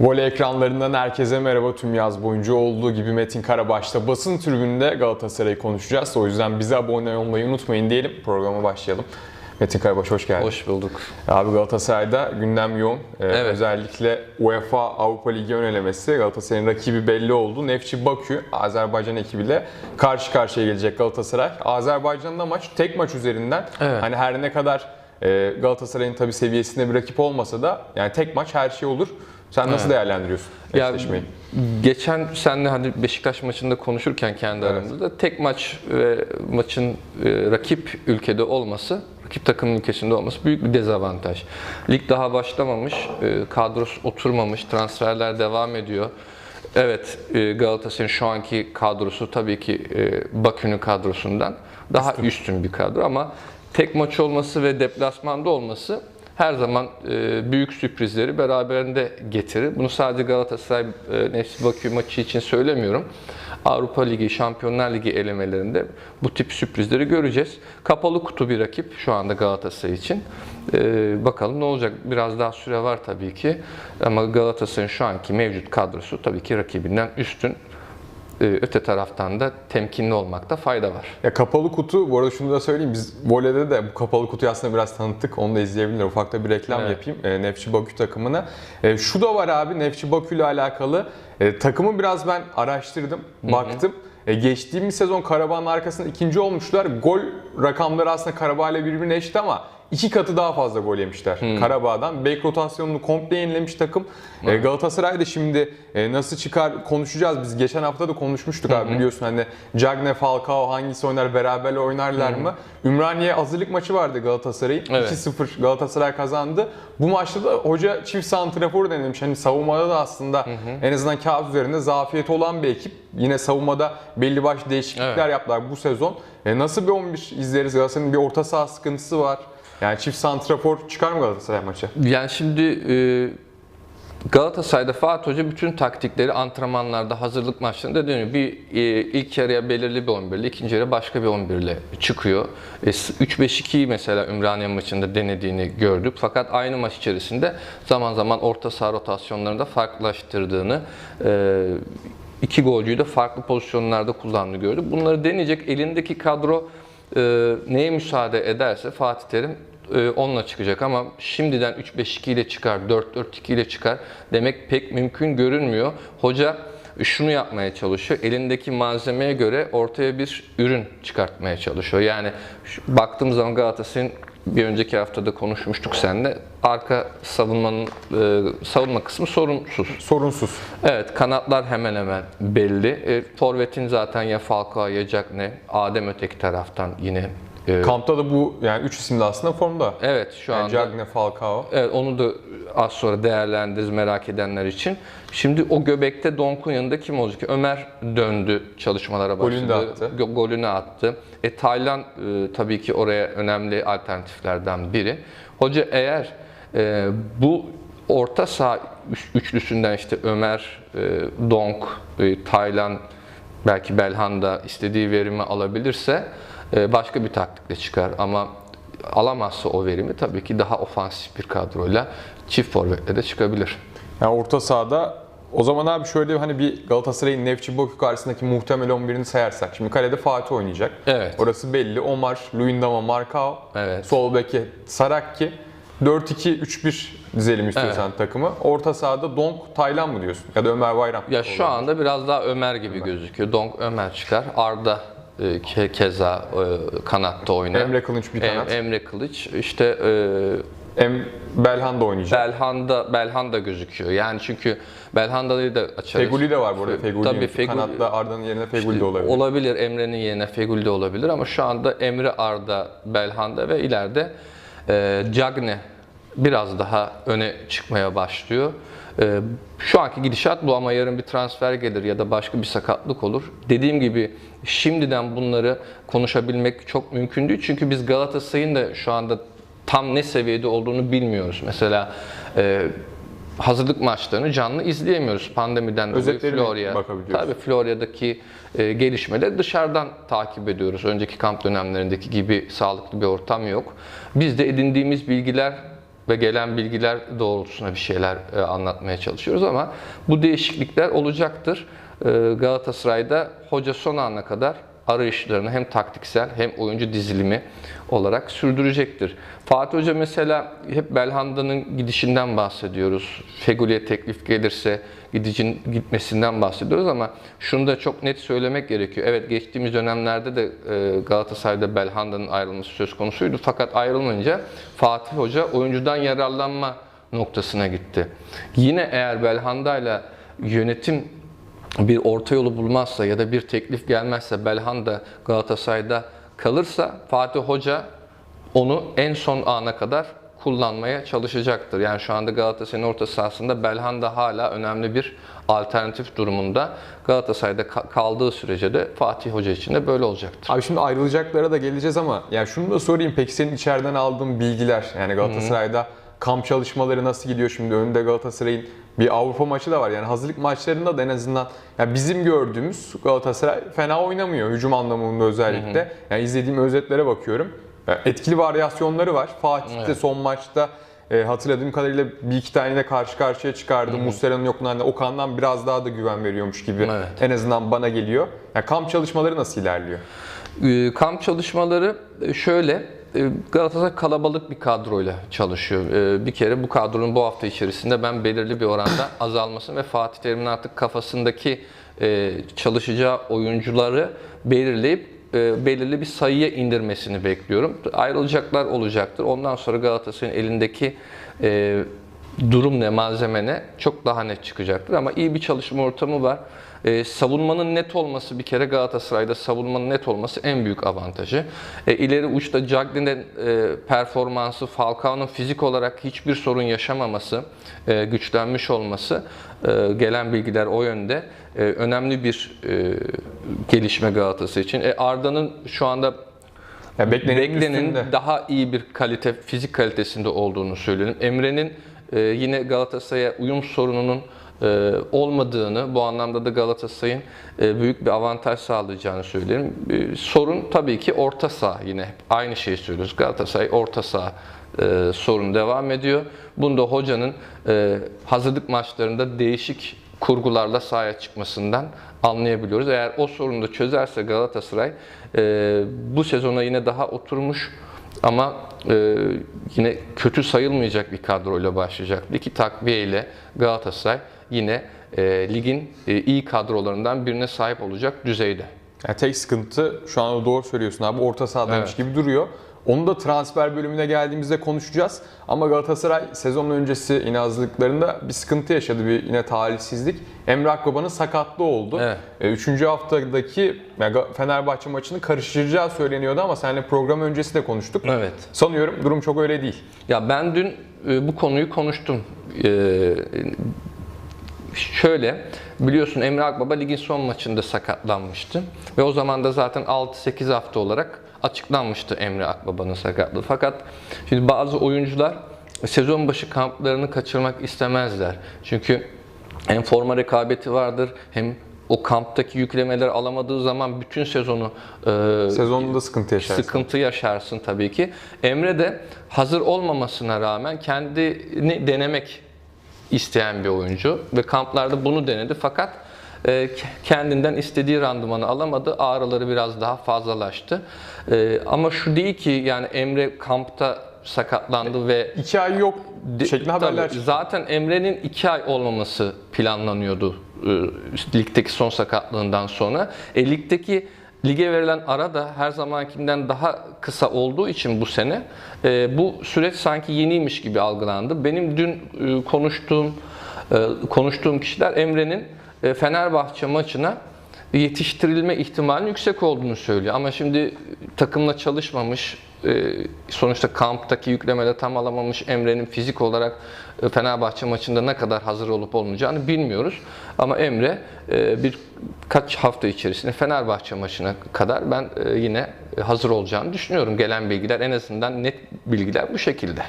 Voley ekranlarından herkese merhaba. Tüm yaz boyunca olduğu gibi Metin Karabaş'ta basın tribünde Galatasaray'ı konuşacağız. O yüzden bize abone olmayı unutmayın diyelim. Programa başlayalım. Metin Karabaş hoş geldin. Hoş bulduk. Abi Galatasaray'da gündem yoğun. Ee, Evet. Özellikle UEFA Avrupa Ligi ön elemesi Galatasaray'ın rakibi belli oldu. Nefçi Bakü Azerbaycan ekibiyle karşı karşıya gelecek Galatasaray. Azerbaycan'da maç tek maç üzerinden. Evet. Hani her ne kadar e, Galatasaray'ın tabii seviyesinde bir rakip olmasa da yani tek maç her şey olur. Sen nasıl Evet. değerlendiriyorsun Ya, eşleşmeyi? geçen senle hani Beşiktaş maçında konuşurken kendi Evet. aramızda tek maç ve maçın e, rakip ülkede olması, rakip takımın ülkesinde olması büyük bir dezavantaj. Lig daha başlamamış, e, kadrosu oturmamış, transferler devam ediyor. Evet, e, Galatasaray'ın şu anki kadrosu tabii ki e, Bakü'nün kadrosundan daha üstün bir kadro ama tek maç olması ve deplasmanda olması her zaman e, büyük sürprizleri beraberinde getirir. Bunu sadece Galatasaray e, Nefsi Bakü maçı için söylemiyorum. Avrupa Ligi, Şampiyonlar Ligi elemelerinde bu tip sürprizleri göreceğiz. Kapalı kutu bir rakip şu anda Galatasaray için. E, bakalım ne olacak? Biraz daha süre var tabii ki. Ama Galatasaray'ın şu anki mevcut kadrosu tabii ki rakibinden üstün. E, öte taraftan da temkinli olmakta fayda var. Ya kapalı kutu, bu arada şunu da söyleyeyim. Biz voleyde de bu kapalı kutuyu aslında biraz tanıttık. Onu da izleyebilirler. Ufakta bir reklam Evet. yapayım. E, Nefçi Bakü takımına. E, şu da var abi Nefçi Bakü ile alakalı. E, takımı biraz ben araştırdım, baktım. E, geçtiğimiz sezon Karabağ'ın arkasında ikinci olmuşlar. Gol rakamları aslında Karabağ ile birbirine eşit ama iki katı daha fazla gol yemişler Karabağ'dan. Bek rotasyonunu komple yenilemiş takım. E, Galatasaray da şimdi e, nasıl çıkar konuşacağız. Biz geçen hafta da konuşmuştuk abi biliyorsun hani Cagne, Falcao hangisi oynar beraber oynarlar mı? Ümraniye hazırlık maçı vardı Galatasaray'ın. Evet. 2-0 Galatasaray kazandı. Bu maçta da hoca çift santrafor denemiş. Hani savunmada da aslında en azından kağıt üzerinde zafiyeti olan bir ekip. Yine savunmada belli başlı değişiklikler Evet. yaptılar bu sezon. E, nasıl bir 11 izleriz? Galatasaray'ın bir orta saha sıkıntısı var. Yani çift santrafor çıkar mı Galatasaray maçı? Yani şimdi e, Galatasaray'da Fatih Hoca bütün taktikleri antrenmanlarda, hazırlık maçlarında dönüyor. Bir e, ilk yarıya belirli bir 11 ile, ikinci yarıya başka bir 11 ile çıkıyor. E, s- 3-5-2'yi mesela Ümraniye maçında denediğini gördük. Fakat aynı maç içerisinde zaman zaman orta saha rotasyonlarında farklılaştırdığını, e, iki golcüyü de farklı pozisyonlarda kullandığını gördük. Bunları deneyecek elindeki kadro e, neye müsaade ederse Fatih Terim onunla çıkacak ama şimdiden 3-5-2 ile çıkar, 4-4-2 ile çıkar demek pek mümkün görünmüyor. Hoca şunu yapmaya çalışıyor. Elindeki malzemeye göre ortaya bir ürün çıkartmaya çalışıyor. Yani şu, baktığım zaman Galatasaray'ın bir önceki haftada konuşmuştuk seninle. Arka savunmanın e, savunma kısmı sorunsuz. Sorunsuz. Evet kanatlar hemen hemen belli. E, Forvet'in zaten ya Falcao ya Cagne, Adem öteki taraftan yine. E, Kampta da bu yani 3 isim de aslında formda. evet şu Yani anda. Cagne, Falcao. Evet onu da az sonra değerlendiririz merak edenler için. Şimdi o göbekte Donk'un yanında kim olacak? Ömer döndü çalışmalara başladı. Golünü de attı. Go- golünü attı. E, Taylan e, tabii ki oraya önemli alternatiflerden biri. Hoca eğer e, bu orta saha üç- üçlüsünden işte Ömer, e, Donk, e, Taylan, belki Belhanda istediği verimi alabilirse başka bir taktikle çıkar ama alamazsa o verimi tabii ki daha ofansif bir kadroyla çift forvetle de çıkabilir. Yani orta sahada o zaman abi şöyle hani bir Galatasaray'ın Nefçi Bakü karşısındaki muhtemel 11'ini sayarsak. Şimdi kalede Fatih oynayacak. Evet. Orası belli. Omar, Luyendama, Markao. Evet. Sol beke Sarakki. 4-2-3-1 dizelim istiyorsan takımı. Orta sahada Donk, Taylan mı diyorsun? Ya da Ömer Bayram. Ya şu anda biraz daha Ömer gibi gözüküyor. Donk Ömer çıkar. Arda ke- keza e, kanatta oynar. Emre Kılınç bir Em- kanat. Emre Kılıç işte e, Em Belhanda oynayacak. Belhanda Belhanda gözüküyor. Yani çünkü Belhanda'yı da açarız. Feguli de var bu arada. Feguli. Tabii Feguli- Kanatta Arda'nın yerine Feguli de olabilir. Olabilir. Emre'nin yerine Feguli de olabilir ama şu anda Emre Arda, Belhanda ve ileride e, Cagne biraz daha öne çıkmaya başlıyor. E, şu anki gidişat bu ama yarın bir transfer gelir ya da başka bir sakatlık olur. Dediğim gibi şimdiden bunları konuşabilmek çok mümkün değil. Çünkü biz Galatasaray'ın da şu anda tam ne seviyede olduğunu bilmiyoruz. Mesela e, hazırlık maçlarını canlı izleyemiyoruz pandemiden dolayı Florya. Tabii Florya'daki e, gelişmeleri dışarıdan takip ediyoruz. Önceki kamp dönemlerindeki gibi sağlıklı bir ortam yok. Biz de edindiğimiz bilgiler ve gelen bilgiler doğrultusunda bir şeyler e, anlatmaya çalışıyoruz ama bu değişiklikler olacaktır. E, Galatasaray'da hoca son ana kadar arayışlarını hem taktiksel hem oyuncu dizilimi olarak sürdürecektir. Fatih Hoca mesela hep Belhanda'nın gidişinden bahsediyoruz. Feguli'ye teklif gelirse gidicin gitmesinden bahsediyoruz ama şunu da çok net söylemek gerekiyor. Evet geçtiğimiz dönemlerde de e, Galatasaray'da Belhanda'nın ayrılması söz konusuydu. Fakat ayrılmayınca Fatih Hoca oyuncudan yararlanma noktasına gitti. Yine eğer Belhanda'yla yönetim bir orta yolu bulmazsa ya da bir teklif gelmezse Belhanda Galatasaray'da kalırsa Fatih Hoca onu en son ana kadar kullanmaya çalışacaktır. Yani şu anda Galatasaray'ın orta sahasında Belhanda hala önemli bir alternatif durumunda. Galatasaray'da ka- kaldığı sürece de Fatih Hoca için de böyle olacaktır. Abi şimdi ayrılacaklara da geleceğiz ama yani şunu da sorayım. Peki senin içeriden aldığın bilgiler yani Galatasaray'da kamp çalışmaları nasıl gidiyor şimdi? Önünde Galatasaray'ın bir Avrupa maçı da var. Yani hazırlık maçlarında da en azından yani bizim gördüğümüz Galatasaray fena oynamıyor hücum anlamında özellikle. Yani izlediğim özetlere bakıyorum. Etkili varyasyonları var. Fatih de Evet. son maçta e, hatırladığım kadarıyla bir iki tane de karşı karşıya çıkardı. Muslera'nın yokluğunda Okan'dan biraz daha da güven veriyormuş gibi. Evet. En azından bana geliyor. Yani kamp çalışmaları nasıl ilerliyor? Ee, Kamp çalışmaları e, şöyle, Galatasaray kalabalık bir kadroyla çalışıyor. Ee, Bir kere bu kadronun bu hafta içerisinde ben belirli bir oranda azalmasını ve Fatih Terim'in artık kafasındaki e, çalışacağı oyuncuları belirleyip e, belirli bir sayıya indirmesini bekliyorum. Ayrılacaklar olacaktır. Ondan sonra Galatasaray'ın elindeki e, durum ne, malzeme ne çok daha net çıkacaktır. Ama iyi bir çalışma ortamı var. Ee, savunmanın net olması bir kere Galatasaray'da savunmanın net olması en büyük avantajı. E, ileri uçta Cagney'in e, performansı, Falcao'nun fizik olarak hiçbir sorun yaşamaması, e, güçlenmiş olması e, gelen bilgiler o yönde e, önemli bir e, gelişme Galatasaray için. E, Arda'nın şu anda Yani beklenenin, Beklenin üstünde. daha iyi bir kalite, fizik kalitesinde olduğunu söyleyelim. Emre'nin e, yine Galatasaray'a uyum sorununun e, olmadığını, bu anlamda da Galatasaray'ın e, büyük bir avantaj sağlayacağını söyleyelim. E, sorun tabii ki orta saha yine. Aynı şeyi söylüyoruz. Galatasaray orta saha e, sorun devam ediyor. Bunda hocanın e, hazırlık maçlarında değişik kurgularla sahaya çıkmasından anlayabiliyoruz. Eğer o sorunu da çözerse Galatasaray e, bu sezona yine daha oturmuş ama e, yine kötü sayılmayacak bir kadroyla başlayacak. İki takviye ile Galatasaray yine e, ligin e, iyi kadrolarından birine sahip olacak düzeyde. Yani tek sıkıntı şu an doğru söylüyorsun abi orta sahadaymış Evet. gibi duruyor. Onu da transfer bölümüne geldiğimizde konuşacağız. Ama Galatasaray sezon öncesi yine hazırlıklarında bir sıkıntı yaşadı. Bir yine talihsizlik. Emre Akbaba'nın sakatlığı oldu. Evet. E, Üçüncü haftadaki yani Fenerbahçe maçını karıştıracağı söyleniyordu ama seninle program öncesi de konuştuk. Evet. Sanıyorum durum çok öyle değil. Ya ben dün e, bu konuyu konuştum. E, şöyle, biliyorsun Emre Akbaba ligin son maçında sakatlanmıştı. Ve o zaman da zaten 6-8 hafta olarak açıklanmıştı Emre Akbaba'nın sakatlığı. Fakat şimdi bazı oyuncular sezon başı kamplarını kaçırmak istemezler. Çünkü hem forma rekabeti vardır hem o kamptaki yüklemeleri alamadığı zaman bütün sezonu e, Sezonunda sıkıntı yaşarsın. sıkıntı yaşarsın tabii ki. Emre de hazır olmamasına rağmen kendini denemek isteyen bir oyuncu ve kamplarda bunu denedi fakat kendinden istediği randımanı alamadı. Ağrıları biraz daha fazlalaştı. E, ama şu değil ki yani Emre kampta sakatlandı ve İki ay yok şeklinde haberler çıktı. Zaten Emre'nin iki ay olmaması planlanıyordu e, ligdeki son sakatlığından sonra. E, ligdeki lige verilen ara da her zamankinden daha kısa olduğu için bu sene e, bu süreç sanki yeniymiş gibi algılandı. Benim dün e, konuştuğum e, konuştuğum kişiler Emre'nin Fenerbahçe maçına yetiştirilme ihtimalinin yüksek olduğunu söylüyor. Ama şimdi takımla çalışmamış, e, sonuçta kamptaki yüklemeleri tam alamamış Emre'nin fizik olarak e, Fenerbahçe maçında ne kadar hazır olup olmayacağını bilmiyoruz. Ama Emre e, bir kaç hafta içerisinde Fenerbahçe maçına kadar ben e, yine hazır olacağını düşünüyorum. Gelen bilgiler en azından net bilgiler bu şekilde.